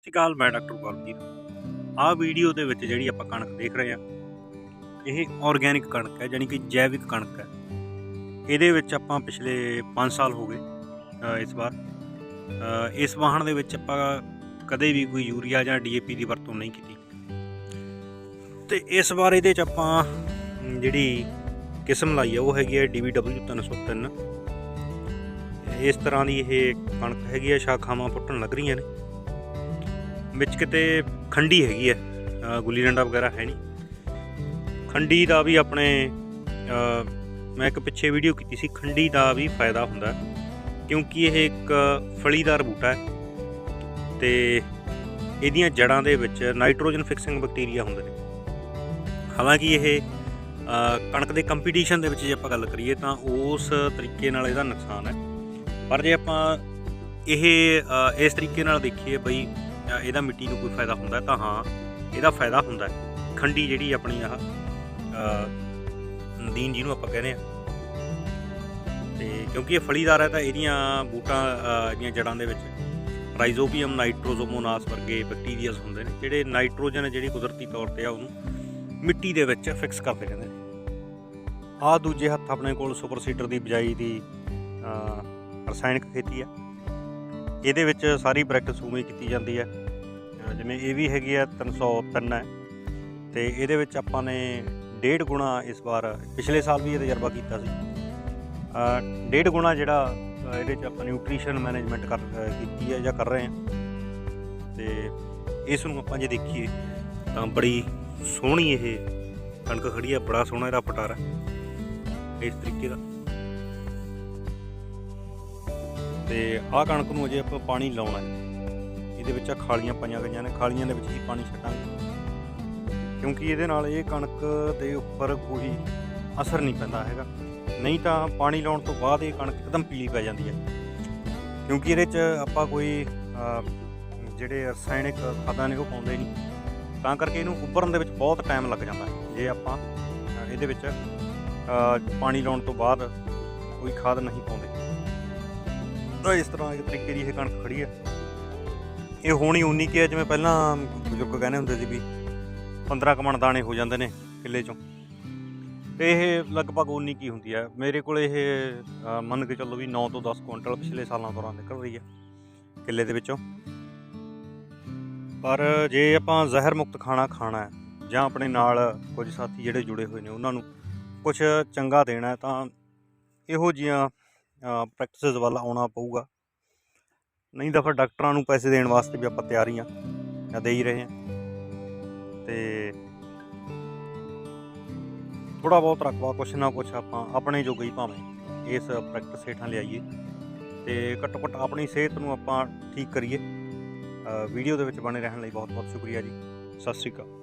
ਸਤਿ ਸ਼੍ਰੀ ਅਕਾਲ ਮੈਂ ਡਾਕਟਰ ਗੁਰਦੀਪ ਆਹ ਵੀਡੀਓ ਦੇ ਵਿੱਚ ਜਿਹੜੀ ਆਪਾਂ ਕਣਕ ਦੇਖ ਰਹੇ ਆ, ਇਹ ਆਰਗੇਨਿਕ ਕਣਕ ਹੈ ਯਾਨੀ ਕਿ ਜੈਵਿਕ ਕਣਕ ਹੈ। ਇਹਦੇ ਵਿੱਚ ਆਪਾਂ ਪਿਛਲੇ 5 ਸਾਲ ਹੋ ਗਏ ਇਸ ਵਾਰ। ਇਸ ਵਾਹਣ ਦੇ ਵਿੱਚ ਆਪਾਂ ਕਦੇ ਵੀ ਕੋਈ ਯੂਰੀਆ ਜਾਂ ਡੀਏਪੀ ਦੀ ਵਰਤੋਂ ਨਹੀਂ ਕੀਤੀ। ਤੇ ਇਸ ਵਾਰ ਇਹਦੇ ਚ ਆਪਾਂ ਜਿਹੜੀ ਕਿਸਮ ਲਾਈ ਆ, ਉਹ ਹੈਗੀ ਹੈ DBW 303 ਇਸ ਤਰ੍ਹਾਂ ਦੀ ਇਹ ਕਣਕ ਹੈਗੀ ਹੈ ਸ਼ਾਖਾਵਾਂ ਫੁੱਟਣ ਲੱਗ ਰਹੀਆਂ ਨੇ। ਵਿੱਚ ਕਿਤੇ ਖੰਡੀ ਹੈਗੀ ਹੈ ਗੁੱਲੀ ਡੰਡਾ ਵਗੈਰਾ ਹੈ ਨਹੀਂ। ਖੰਡੀ ਦਾ ਵੀ ਆਪਣੇ ਮੈਂ ਇੱਕ ਪਿੱਛੇ ਵੀਡੀਓ ਕੀਤੀ ਸੀ, ਖੰਡੀ ਦਾ ਵੀ ਫਾਇਦਾ ਹੁੰਦਾ ਕਿਉਂਕਿ ਇਹ ਇੱਕ ਫਲੀਦਾਰ ਬੂਟਾ ਹੈ ਤੇ ਇਹਦੀਆਂ ਜੜਾਂ ਦੇ ਵਿੱਚ ਨਾਈਟ੍ਰੋਜਨ ਫਿਕਸਿੰਗ ਬੈਕਟੀਰੀਆ ਹੁੰਦੇ ਨੇ। ਹਾਲਾਂਕਿ ਇਹ ਕਣਕ ਦੇ ਕੰਪੀਟੀਸ਼ਨ ਦੇ ਵਿੱਚ ਜੇ ਆਪਾਂ ਗੱਲ ਕਰੀਏ ਤਾਂ ਉਸ ਤਰੀਕੇ ਨਾਲ ਇਹਦਾ ਨੁਕਸਾਨ ਹੈ। ਪਰ ਜੇ ਆਪਾਂ ਇਹ ਇਸ ਤਰੀਕੇ ਨਾਲ ਦੇਖੀਏ ਬਈ ਇਹਦਾ ਮਿੱਟੀ ਨੂੰ ਕੋਈ ਫਾਇਦਾ ਹੁੰਦਾ ਤਾਂ ਹਾਂ ਇਹਦਾ ਫਾਇਦਾ ਹੁੰਦਾ ਖੰਡੀ ਜਿਹੜੀ ਆਪਣੀ ਆਹ ਨਦੀਨ ਜਿਹਨੂੰ ਆਪਾਂ ਕਹਿੰਦੇ ਆ ਤੇ ਕਿਉਂਕਿ ਇਹ ਫਲੀਦਾਰ ਹੈ ਤਾਂ ਇਹਦੀਆਂ ਬੂਟਾਂ ਅ, ਦੀਆਂ ਜੜਾਂ ਦੇ ਵਿੱਚ ਰਾਈਜ਼ੋਬੀਅਮ ਨਾਈਟ੍ਰੋਜ਼ੋਮੋਨਾਸ ਵਰਗੇ ਬੈਕਟੀਰੀਆਸ ਹੁੰਦੇ ਨੇ ਜਿਹੜੇ ਨਾਈਟ੍ਰੋਜਨ ਹੈ ਜਿਹੜੀ ਕੁਦਰਤੀ ਤੌਰ ਤੇ ਆ ਉਹਨੂੰ ਮਿੱਟੀ ਦੇ ਵਿੱਚ ਫਿਕਸ ਕਰਦੇ ਰਹਿੰਦੇ ਨੇ। ਆਹ ਦੂਜੇ ਹੱਥ ਆਪਣੇ ਕੋਲ ਸੁਪਰ ਸੀਡਰ ਦੀ ਬਿਜਾਈ ਦੀ ਅ, ਰਸਾਇਣਿਕ ਖੇਤੀ ਆ ਇਹਦੇ ਵਿੱਚ ਸਾਰੀ ਪ੍ਰੈਕਟਿਸ ਉਵੇਂ ਕੀਤੀ ਜਾਂਦੀ ਹੈ। ਜਿਵੇਂ ਇਹ ਵੀ ਹੈਗੀ ਆ 303 ਹੈ। ਤੇ ਇਹਦੇ ਵਿੱਚ ਆਪਾਂ ਨੇ ਡੇਢ ਗੁਣਾ ਇਸ ਵਾਰ ਪਿਛਲੇ ਸਾਲ ਵੀ ਇਹ ਤਜਰਬਾ ਕੀਤਾ ਸੀ। ਡੇਢ ਗੁਣਾ ਜਿਹੜਾ ਇਹਦੇ ਚ ਆਪਾਂ ਨਿਊਟ੍ਰੀਸ਼ਨ ਮੈਨੇਜਮੈਂਟ ਕਰ ਕੀਤੀ ਹੈ ਜਾਂ ਕਰ ਰਹੇ ਹਾਂ। ਤੇ ਇਸ ਨੂੰ ਆਪਾਂ ਜੇ ਦੇਖੀਏ, ਤਾਂ ਬੜੀ ਸੋਹਣੀ ਇਹ ਕਣਕ ਖੜੀ ਹੈ ਬੜਾ ਸੋਹਣਾ ਇਹਦਾ ਪਟਾਰਾ। ਇਸ ਤਰੀਕੇ ਦਾ। ਤੇ ਆਹ ਕਣਕ ਨੂੰ ਅਜੇ ਆਪਾਂ ਪਾਣੀ ਲਾਉਣਾ ਹੈ। ਇਹਦੇ ਵਿੱਚ ਆ ਖਾਲੀਆਂ ਪਾਈਆਂ ਗਈਆਂ ਨੇ, ਖਾਲੀਆਂ ਦੇ ਵਿੱਚ ਹੀ ਪਾਣੀ ਛੱਡਾਂਗੇ। ਕਿਉਂਕਿ ਇਹਦੇ ਨਾਲ ਇਹ ਕਣਕ ਦੇ ਉੱਪਰ ਕੋਈ ਅਸਰ ਨਹੀਂ ਪੈਂਦਾ ਹੈਗਾ। ਨਹੀਂ ਤਾਂ ਪਾਣੀ ਲਾਉਣ ਤੋਂ ਬਾਅਦ ਇਹ ਕਣਕ ਇੱਕਦਮ ਪੀਲੀ ਪੈ ਜਾਂਦੀ ਹੈ। ਕਿਉਂਕਿ ਇਹਦੇ 'ਚ ਆਪਾਂ ਕੋਈ ਜਿਹੜੇ ਰਸਾਇਣਿਕ ਖਾਦਾਂ ਨੇ ਉਹ ਪਾਉਂਦੇ ਨਹੀਂ। ਤਾਂ ਕਰਕੇ ਇਹਨੂੰ ਉੱਭਰਨ ਦੇ ਵਿੱਚ ਬਹੁਤ ਟਾਈਮ ਲੱਗ ਜਾਂਦਾ ਹੈ। ਜੇ ਆਪਾਂ ਇਹਦੇ ਵਿੱਚ ਪਾਣੀ ਲਾਉਣ ਤੋਂ ਬਾਅਦ ਕੋਈ ਖਾਦ ਨਹੀਂ ਪਾਉਂਦੇ। ਤਾਂ ਇਸ ਤਰ੍ਹਾਂ ਇੱਕ ਤਰੀਕੇ ਦੀ ਇਹ ਕਣਕ ਖੜੀ ਹੈ। ਇਹ ਹੋਣੀ ਉਨੀ ਕੀ ਹੈ, ਜਿਵੇਂ ਪਹਿਲਾਂ ਬਜ਼ੁਰਗ ਕਹਿੰਦੇ ਹੁੰਦੇ ਸੀ ਵੀ 15 ਕਮਣ ਦਾਣੇ ਹੋ ਜਾਂਦੇ ਨੇ ਕਿੱਲੇ ਚੋਂ। ਇਹ ਲਗਭਗ ਉਨੀ ਕੀ ਹੁੰਦੀ ਹੈ। ਮੇਰੇ ਕੋਲ ਇਹ ਮੰਨ ਕੇ ਚੱਲੋ ਵੀ 9 ਤੋਂ 10 ਕੁਇੰਟਲ ਪਿਛਲੇ ਸਾਲਾਂ ਦੌਰਾਨ ਨਿਕਲ ਰਹੀ ਹੈ ਕਿੱਲੇ ਦੇ ਵਿੱਚੋਂ। ਪਰ ਜੇ ਆਪਾਂ ਜ਼ਹਿਰ ਮੁਕਤ ਖਾਣਾ ਖਾਣਾ ਹੈ ਜਾਂ ਆਪਣੇ ਨਾਲ ਕੁਝ ਸਾਥੀ ਜਿਹੜੇ ਜੁੜੇ ਹੋਏ ਨੇ ਉਹਨਾਂ ਨੂੰ ਕੁਝ ਚੰਗਾ ਦੇਣਾ ਤਾਂ ਇਹੋ ਜੀਆਂ ਪ੍ਰੈਕਟਿਸਿਸ ਵੱਲ ਆਉਣਾ ਪਊਗਾ। ਨਹੀਂ ਤਾਂ ਫਿਰ ਡਾਕਟਰਾਂ ਨੂੰ ਪੈਸੇ ਦੇਣ ਵਾਸਤੇ ਵੀ ਆਪਾਂ ਤਿਆਰ ਹੀ ਹਾਂ, ਜਾਂ ਦੇ ਹੀ ਰਹੇ ਹਾਂ। ਤੇ ਥੋੜਾ ਬਹੁਤ ਰਕਬਾ ਕੁਛ ਨਾ ਕੁਛ ਆਪਾਂ ਆਪਣੇ ਜੋਗਾ ਹੀ ਭਾਵੇਂ ਇਸ ਪ੍ਰੈਕਟਿਸ ਹੇਠਾਂ ਲਿਆਈਏ। ਤੇ ਘੱਟੋ ਘੱਟ ਆਪਣੀ ਸਿਹਤ ਨੂੰ ਆਪਾਂ ਠੀਕ ਕਰੀਏ। ਵੀਡੀਓ ਦੇ ਵਿੱਚ ਬਣੇ ਰਹਿਣ ਲਈ ਬਹੁਤ ਬਹੁਤ ਸ਼ੁਕਰੀਆ ਜੀ। ਸਤਿ ਸ਼੍ਰੀ ਅਕਾਲ।